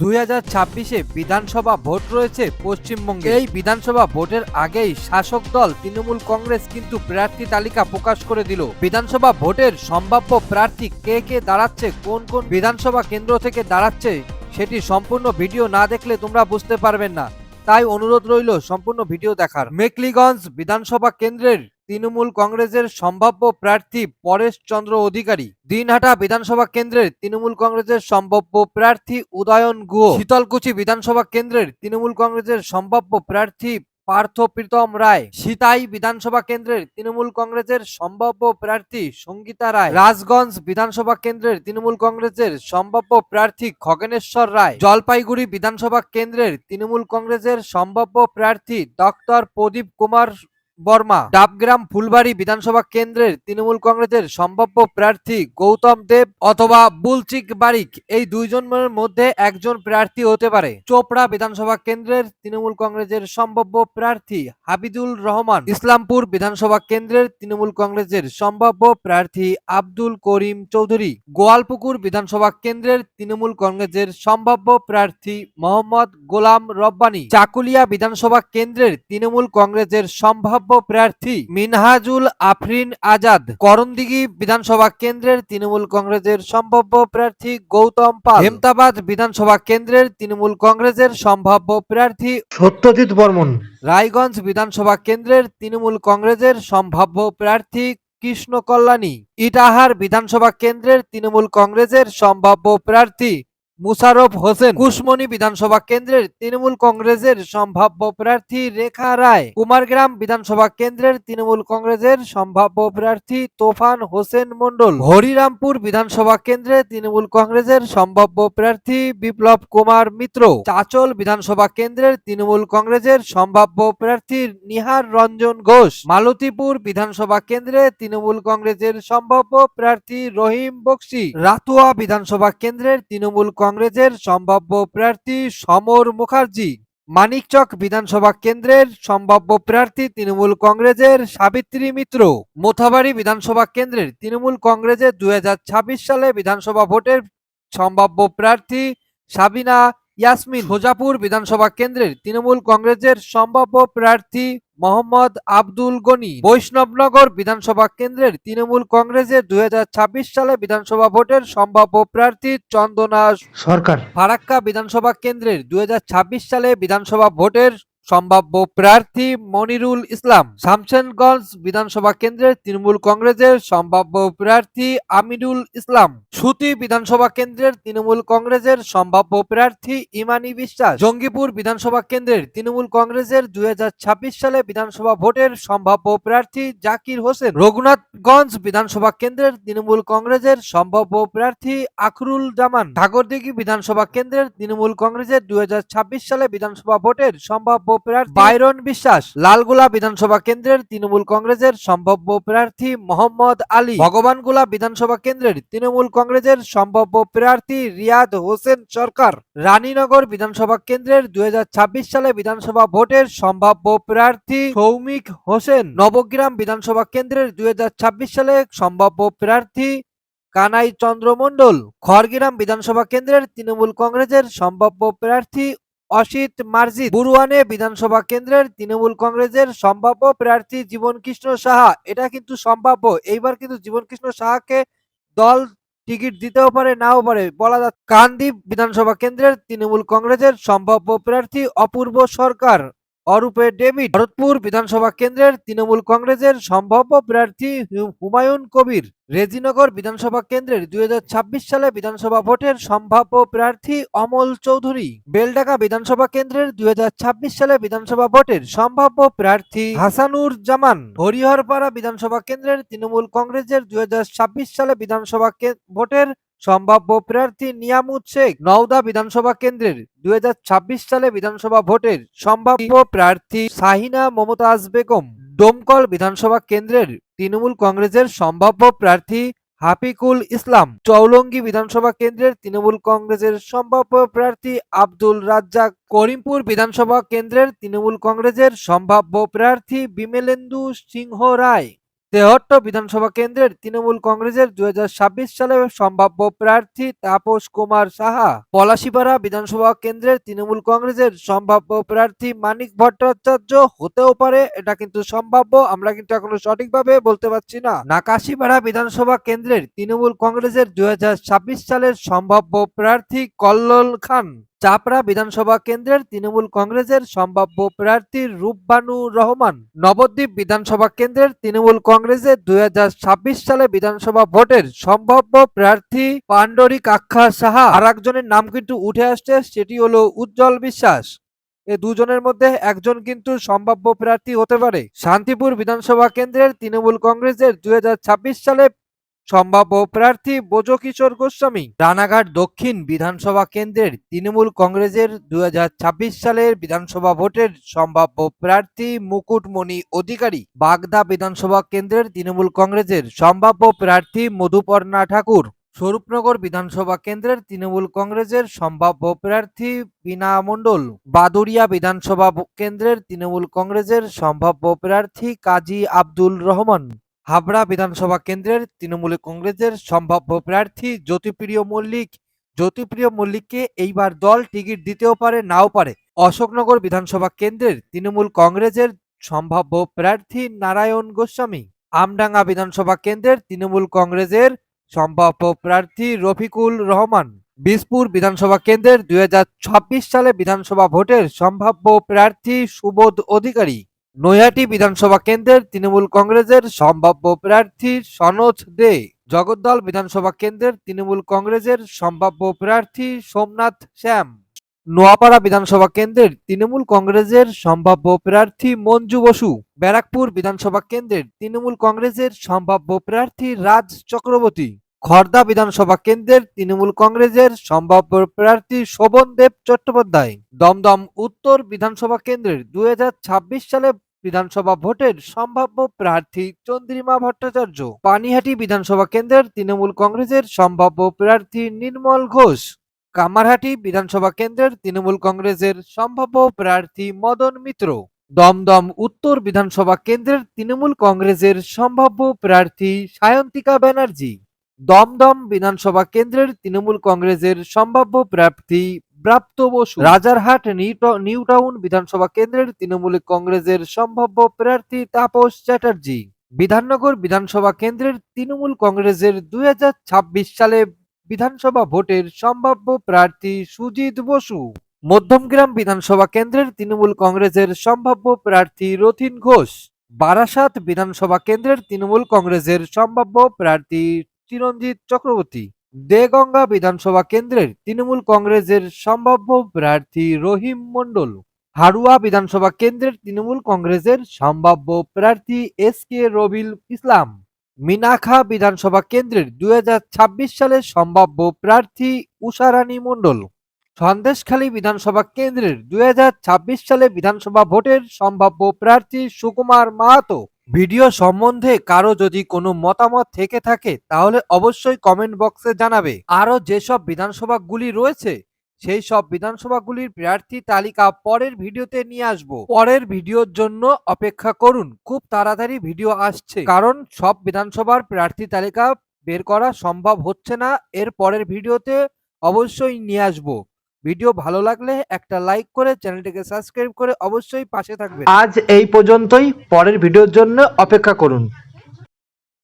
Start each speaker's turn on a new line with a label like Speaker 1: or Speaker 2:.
Speaker 1: দুই হাজার ছাব্বিশে বিধানসভা ভোট রয়েছে পশ্চিমবঙ্গে। এই বিধানসভা ভোটের আগেই শাসক দল তৃণমূল কংগ্রেস কিন্তু প্রার্থী তালিকা প্রকাশ করে দিল। বিধানসভা ভোটের সম্ভাব্য প্রার্থী কে কে দাঁড়াচ্ছে, কোন কোন বিধানসভা কেন্দ্র থেকে দাঁড়াচ্ছে, সেটি সম্পূর্ণ ভিডিও না দেখলে তোমরা বুঝতে পারবেন না। তাই অনুরোধ রইল সম্পূর্ণ ভিডিও দেখার। মেকলিগঞ্জ বিধানসভা কেন্দ্রের তৃণমূল কংগ্রেসের সম্ভাব্য প্রার্থী পরেশ চন্দ্র অধিকারী। দিনহাটা বিধানসভা কেন্দ্রের তৃণমূল কংগ্রেসের সম্ভাব্য প্রার্থী উদয়ন গুহ। শীতলকুচি বিধানসভা কেন্দ্রের তৃণমূল কংগ্রেসের সম্ভাব্য প্রার্থী পার্থ প্রীতম রায়। সিতাই বিধানসভা কেন্দ্রের তৃণমূল কংগ্রেসের সম্ভাব্য প্রার্থী সঙ্গীতা রায়। রাজগঞ্জ বিধানসভা কেন্দ্রের তৃণমূল কংগ্রেসের সম্ভাব্য প্রার্থী খগেনেশ্বর রায়। জলপাইগুড়ি বিধানসভা কেন্দ্রের তৃণমূল কংগ্রেসের সম্ভাব্য প্রার্থী ডক্টর প্রদীপ কুমার বর্মা, ডাবগ্রাম ফুলবাড়ি বিধানসভা কেন্দ্রের তৃণমূল কংগ্রেসের সম্ভাব্য প্রার্থী গৌতম দেব অথবা বুলচিক বারিক, এই দুইজনের মধ্যে একজন প্রার্থী হতে পারে। চোপড়া বিধানসভা কেন্দ্রের তৃণমূল কংগ্রেসের সম্ভাব্য প্রার্থী হাবিদুল রহমান, ইসলামপুর বিধানসভা কেন্দ্রের তৃণমূল কংগ্রেসের সম্ভাব্য প্রার্থী আব্দুল করিম চৌধুরী, গোয়ালপুকুর বিধানসভা কেন্দ্রের তৃণমূল কংগ্রেসের সম্ভাব্য প্রার্থী মোহাম্মদ গোলাম রব্বানী, চাকুলিয়া বিধানসভা কেন্দ্রের তৃণমূল কংগ্রেসের সম্ভাব্য প্রার্থী মিনহাজুল আফরিন আজাদ করণদিঘি বিধানসভা কেন্দ্রের তৃণমূল কংগ্রেসের সম্ভাব্য প্রার্থী গৌতম পাল। হেমতাবাদ বিধানসভা কেন্দ্রের তৃণমূল কংগ্রেসের সম্ভাব্য প্রার্থী
Speaker 2: সত্যজিৎ বর্মন।
Speaker 1: রায়গঞ্জ বিধানসভা কেন্দ্রের তৃণমূল কংগ্রেসের সম্ভাব্য প্রার্থী কৃষ্ণ কল্যাণী ইটাহার বিধানসভা কেন্দ্রের তৃণমূল কংগ্রেসের সম্ভাব্য প্রার্থী মুশারফ হোসেন, কুশমণি বিধানসভা কেন্দ্রের তৃণমূল কংগ্রেসের সম্ভাব্য প্রার্থী রেখা রায়, কুমারগ্রাম বিধানসভা কেন্দ্রের তৃণমূল কংগ্রেসের সম্ভাব্য প্রার্থী তোফান হোসেন মন্ডল হরিরামপুর বিধানসভা কেন্দ্রে তৃণমূল কংগ্রেসের সম্ভাব্য প্রার্থী বিপ্লব কুমার মিত্র, চাচল বিধানসভা কেন্দ্রের তৃণমূল কংগ্রেসের সম্ভাব্য প্রার্থী নিহার রঞ্জন ঘোষ, মালতীপুর বিধানসভা কেন্দ্রে তৃণমূল কংগ্রেসের সম্ভাব্য প্রার্থী রহিম বক্সি, রাতুয়া বিধানসভা কেন্দ্রের তৃণমূল কংগ্রেসের সম্ভাব্য প্রার্থী সমর মুখার্জি। মানিকচক বিধানসভা কেন্দ্রের সম্ভাব্য প্রার্থী তৃণমূল কংগ্রেসের সাবিত্রী মিত্র। মোথাবাড়ি বিধানসভা কেন্দ্রের তৃণমূল কংগ্রেসের দুই হাজার ছাব্বিশ সালে বিধানসভা ভোটের সম্ভাব্য প্রার্থী সাবিনা ইয়াসমিন। হোজাপুর বিধানসভা কেন্দ্রের তৃণমূল কংগ্রেসের সম্ভাব্য প্রার্থী মোহাম্মদ আব্দুল গনি। বৈষ্ণবনগর বিধানসভা কেন্দ্রের তৃণমূল কংগ্রেসের দুই হাজার ছাব্বিশ সালে বিধানসভা ভোটের সম্ভাব্য প্রার্থী চন্দনা
Speaker 2: সরকার।
Speaker 1: ফারাক্কা বিধানসভা কেন্দ্রের দুই হাজার ছাব্বিশ সালে বিধানসভা ভোটের সম্ভাব্য প্রার্থী মনিরুল ইসলাম। শামসেনগঞ্জ বিধানসভা কেন্দ্রের তৃণমূল কংগ্রেসের সম্ভাব্য প্রার্থী আমিনুল ইসলাম। সুতি বিধানসভা কেন্দ্রের তৃণমূল কংগ্রেসের সম্ভাব্য প্রার্থী ইমানি বিশ্বাস। জঙ্গিপুর বিধানসভা কেন্দ্রের তৃণমূল কংগ্রেসের দুই হাজার ছাব্বিশ সালে বিধানসভা ভোটের সম্ভাব্য প্রার্থী জাকির হোসেন। রঘুনাথগঞ্জ বিধানসভা কেন্দ্রের তৃণমূল কংগ্রেসের সম্ভাব্য প্রার্থী আখরুল জামান। ঠাকুরদিঘি বিধানসভা কেন্দ্রের তৃণমূল কংগ্রেসের দুই হাজার ছাব্বিশ সালে বিধানসভা ভোটের সম্ভাব্য বাইরন বিশ্বাস, লালগোলা বিধানসভা কেন্দ্রের তৃণমূল কংগ্রেসের সম্ভাব্য প্রার্থী মোহাম্মদ আলী। ভগবানগোলা বিধানসভা কেন্দ্রের তৃণমূল কংগ্রেসের সম্ভাব্য প্রার্থী রিয়াদ হোসেন সরকার। রানীনগর বিধানসভা কেন্দ্রের দুই সালে বিধানসভা ভোটের সম্ভাব্য প্রার্থী সৌমিক হোসেন। নবগ্রাম বিধানসভা কেন্দ্রের দুই হাজার ছাব্বিশ সালে সম্ভাব্য প্রার্থী কানাই চন্দ্র খড়গ্রাম বিধানসভা কেন্দ্রের তৃণমূল কংগ্রেসের সম্ভাব্য প্রার্থী অসিত মার্জিদ বুরুয়ানে বিধানসভা কেন্দ্রের তৃণমূল কংগ্রেসের সম্ভাব্য প্রার্থী জীবন কৃষ্ণ সাহা। এটা কিন্তু সম্ভাব্য। এইবার কিন্তু জীবন কৃষ্ণ সাহাকে দল টিকিট দিতেও পারে, নাও পারে। বলা যাচ্ছে কান্দিপ বিধানসভা কেন্দ্রের তৃণমূল কংগ্রেসের সম্ভাব্য প্রার্থী অপূর্ব সরকার। অরূপে ডেভিড ভরতপুর বিধানসভা কেন্দ্রের তৃণমূল কংগ্রেসের সম্ভাব্য প্রার্থী হুমায়ুন কবির। রেজিনগর বিধানসভা কেন্দ্রের দুই হাজার ছাব্বিশ সালে বিধানসভা ভোটের সম্ভাব্য প্রার্থী অমল চৌধুরী। বেলডাকা বিধানসভা কেন্দ্রের দুই হাজার ছাব্বিশ সালে বিধানসভা ভোটের সম্ভাব্য প্রার্থী হাসানুর জামান হরিহরপাড়া বিধানসভা কেন্দ্রের তৃণমূল কংগ্রেসের দুই হাজার ছাব্বিশ সালে বিধানসভা ভোটের সম্ভাব্য প্রার্থী নিয়ামুদ শেখ নওদা বিধানসভা কেন্দ্রের দু হাজার ছাব্বিশ সালে বিধানসভা ভোটের সম্ভাব্য প্রার্থী শাহিনা মমতাজ বেগম ডোমকল বিধানসভা কেন্দ্রের তৃণমূল কংগ্রেসের সম্ভাব্য প্রার্থী হাফিকুল ইসলাম চৌলঙ্গি বিধানসভা কেন্দ্রের তৃণমূল কংগ্রেসের সম্ভাব্য প্রার্থী আব্দুল রাজ্জাক করিমপুর বিধানসভা কেন্দ্রের তৃণমূল কংগ্রেসের সম্ভাব্য প্রার্থী বিমেলেন্দু সিংহ রায়। তেহট্ট বিধানসভা কেন্দ্রের তৃণমূল কংগ্রেসের দুই সালে সম্ভাব্য প্রার্থী তাপস কুমার সাহা। পলাশিপাড়া বিধানসভা কেন্দ্রের তৃণমূল কংগ্রেসের সম্ভাব্য প্রার্থী মানিক ভট্টাচার্য হতেও পারে, এটা কিন্তু সম্ভাব্য, আমরা কিন্তু এখনও সঠিকভাবে বলতে পারছি না। নাকাশিপাড়া বিধানসভা কেন্দ্রের তৃণমূল কংগ্রেসের দুই হাজার ছাব্বিশ সালের সম্ভাব্য প্রার্থী কল্লোল খান। চাপড়া বিধানসভা কেন্দ্রের তৃণমূল কংগ্রেসের সম্ভাব্য প্রার্থী রূপবানু রহমান নবদ্বীপ বিধানসভা কেন্দ্রের তৃণমূল কংগ্রেসের দু হাজার ছাব্বিশ সালে বিধানসভা ভোটের সম্ভাব্য প্রার্থী পাণ্ডরিক আখ্যা সাহা। আর একজনের নাম কিন্তু উঠে আসছে, সেটি হলো উজ্জ্বল বিশ্বাস। এ দুজনের মধ্যে একজন কিন্তু সম্ভাব্য প্রার্থী হতে পারে। শান্তিপুর বিধানসভা কেন্দ্রের তৃণমূল কংগ্রেসের দুই হাজার ছাব্বিশ সালে সম্ভাব্য প্রার্থী বোজকিশোর গোস্বামী। রানাঘাট দক্ষিণ বিধানসভা কেন্দ্রের তৃণমূল কংগ্রেসের দুই হাজার ছাব্বিশ সালের বিধানসভা ভোটের সম্ভাব্য প্রার্থী মুকুটমণি অধিকারী। বাগদা বিধানসভা কেন্দ্রের তৃণমূল কংগ্রেসের সম্ভাব্য প্রার্থী মধুপর্ণা ঠাকুর। স্বরূপনগর বিধানসভা কেন্দ্রের তৃণমূল কংগ্রেসের সম্ভাব্য প্রার্থী বীণা মণ্ডল। বাদুরিয়া বিধানসভা কেন্দ্রের তৃণমূল কংগ্রেসের সম্ভাব্য প্রার্থী কাজী আব্দুল রহমান। হাবড়া বিধানসভা কেন্দ্রের তৃণমূল কংগ্রেসের সম্ভাব্য প্রার্থী জ্যোতিপ্রিয় মল্লিক। জ্যোতিপ্রিয় মল্লিককে এইবার দল টিকিট দিতেও পারে, নাও পারে। অশোকনগর বিধানসভা কেন্দ্রের তৃণমূল কংগ্রেসের সম্ভাব্য প্রার্থী নারায়ণ গোস্বামী। আমডাঙ্গা বিধানসভা কেন্দ্রের তৃণমূল কংগ্রেসের সম্ভাব্য প্রার্থী রফিকুল রহমান। বিসপুর বিধানসভা কেন্দ্রের দুই হাজার ছাব্বিশ সালে বিধানসভা ভোটের সম্ভাব্য প্রার্থী সুবোধ অধিকারী। নৈহাটি বিধানসভা কেন্দ্রের তৃণমূল কংগ্রেসের সম্ভাব্য প্রার্থী সনোজ দে। জগদ্দল বিধানসভা কেন্দ্রের তৃণমূল কংগ্রেসের সম্ভাব্য প্রার্থী সোমনাথ শ্যাম। নোয়াপাড়া বিধানসভা কেন্দ্রের তৃণমূল কংগ্রেসের সম্ভাব্য প্রার্থী মঞ্জু বসু। ব্যারাকপুর বিধানসভা কেন্দ্রের তৃণমূল কংগ্রেসের সম্ভাব্য প্রার্থী রাজ চক্রবর্তী। খর্দা বিধানসভা কেন্দ্রের তৃণমূল কংগ্রেসের সম্ভাব্য প্রার্থী শোভন দেব চট্টোপাধ্যায়। দমদম উত্তর বিধানসভা কেন্দ্রের দুই হাজার ছাব্বিশ সালে বিধানসভা ভোটের সম্ভাব্য প্রার্থী চন্দ্রিমা ভট্টাচার্য। পানিহাটি বিধানসভা কেন্দ্রের তৃণমূল কংগ্রেসের সম্ভাব্য প্রার্থী নির্মল ঘোষ। কামারহাটি বিধানসভা কেন্দ্রের তৃণমূল কংগ্রেসের সম্ভাব্য প্রার্থী মদন মিত্র। দমদম উত্তর বিধানসভা কেন্দ্রের তৃণমূল কংগ্রেসের সম্ভাব্য প্রার্থী সায়ন্তিকা ব্যানার্জি। দমদম বিধানসভা কেন্দ্রের তৃণমূল কংগ্রেসের সম্ভাব্য প্রার্থী প্রাপ্ত বসু। রাজারহাট নিউটা- নিউটাউন বিধানসভা কেন্দ্রের তৃণমূল কংগ্রেসের সম্ভাব্য প্রার্থী তাপস চ্যাটার্জি। বিধাননগর বিধানসভা কেন্দ্রের তৃণমূল কংগ্রেসের দুই হাজার ছাব্বিশ সালে বিধানসভা ভোটের সম্ভাব্য প্রার্থী সুজিত বসু। মধ্যমগ্রাম বিধানসভা কেন্দ্রের তৃণমূল কংগ্রেসের সম্ভাব্য প্রার্থী রথিন ঘোষ। বারাসাত বিধানসভা কেন্দ্রের তৃণমূল কংগ্রেসের সম্ভাব্য প্রার্থী চিরঞ্জিত চক্রবর্তী, দেগঙ্গা বিধানসভা কেন্দ্রের তৃণমূল কংগ্রেসের সম্ভাব্য প্রার্থী রহিম মণ্ডল হারুয়া বিধানসভা কেন্দ্রের তৃণমূল কংগ্রেসের সম্ভাব্য প্রার্থী এস কে রবিল ইসলাম, মিনাখা বিধানসভা কেন্দ্রের দুই হাজার ছাব্বিশ সালের সম্ভাব্য প্রার্থী উষারানী মণ্ডল, সন্দেশখালী বিধানসভা কেন্দ্রের দুই হাজার ছাব্বিশ সালে বিধানসভা ভোটের সম্ভাব্য প্রার্থী সুকুমার মাহাতো ভিডিও সম্বন্ধে কারও যদি কোনো মতামত থেকে থাকে, তাহলে অবশ্যই কমেন্ট বক্সে জানাবে। আরও যেসব বিধানসভাগুলি রয়েছে, সেই সব বিধানসভাগুলির প্রার্থী তালিকা পরের ভিডিওতে নিয়ে আসব। পরের ভিডিওর জন্য অপেক্ষা করুন, খুব তাড়াতাড়ি ভিডিও আসছে। কারণ সব বিধানসভার প্রার্থী তালিকা বের করা সম্ভব হচ্ছে না, এর পরের ভিডিওতে অবশ্যই নিয়ে আসব। ভিডিও ভালো লাগলে একটা লাইক করে চ্যানেলটিকে সাবস্ক্রাইব করে অবশ্যই পাশে থাকবেন।
Speaker 2: আজ এই পর্যন্তই, পরের ভিডিওর জন্য অপেক্ষা করুন।